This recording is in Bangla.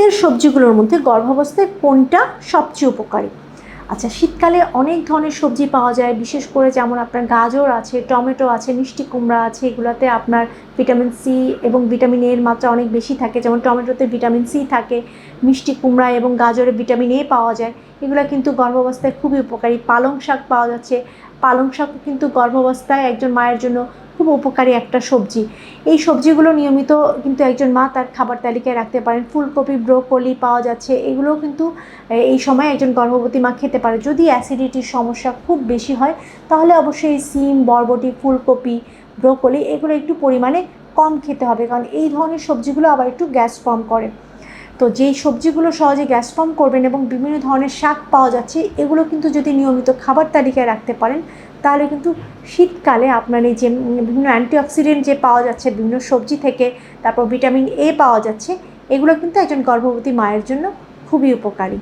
শীতের সবজিগুলোর মধ্যে গর্ভাবস্থায় কোনটা সবচেয়ে উপকারী? আচ্ছা শীতকালে অনেক ধরনের সবজি পাওয়া যায়, বিশেষ করে যেমন আপনার গাজর আছে, টমেটো আছে, মিষ্টি কুমড়া আছে, এগুলোতে আপনার ভিটামিন সি এবং ভিটামিন এর মাত্রা অনেক বেশি থাকে। যেমন টমেটোতে ভিটামিন সি থাকে, মিষ্টি কুমড়া এবং গাজরে ভিটামিন এ পাওয়া যায়। এগুলো কিন্তু গর্ভাবস্থায় খুবই উপকারী। পালং শাক পাওয়া যাচ্ছে। পালং শাকও কিন্তু গর্ভাবস্থায় একজন মায়ের জন্য খুব উপকারী একটা সবজি। এই সবজিগুলো নিয়মিত কিন্তু একজন মা তার খাবার তালিকায় রাখতে পারেন। ফুলকপি, ব্রোকলি পাওয়া যাচ্ছে। এগুলোও কিন্তু এই সময় একজন গর্ভবতী মা খেতে পারে। যদি অ্যাসিডিটির সমস্যা খুব বেশি হয়, তাহলে অবশ্যই সিম, বরবটি, ফুলকপি, ব্রোকলি এগুলো একটু পরিমাণে কম খেতে হবে। কারণ এই ধরনের সবজিগুলো আবার একটু গ্যাস ফর্ম করে। তো যেই সবজিগুলো সহজে গ্যাস ফর্ম করবেন এবং বিভিন্ন ধরনের শাক পাওয়া যাচ্ছে, এগুলো কিন্তু যদি নিয়মিত খাবার তালিকায় রাখতে পারেন, তাহলে কিন্তু শীতকালে আপনার এই যে বিভিন্ন অ্যান্টিঅক্সিডেন্ট যে পাওয়া যাচ্ছে, বিভিন্ন সবজি থেকে, তারপর ভিটামিন এ পাওয়া যাচ্ছে, এগুলো কিন্তু একজন গর্ভবতী মায়ের জন্য খুবই উপকারী।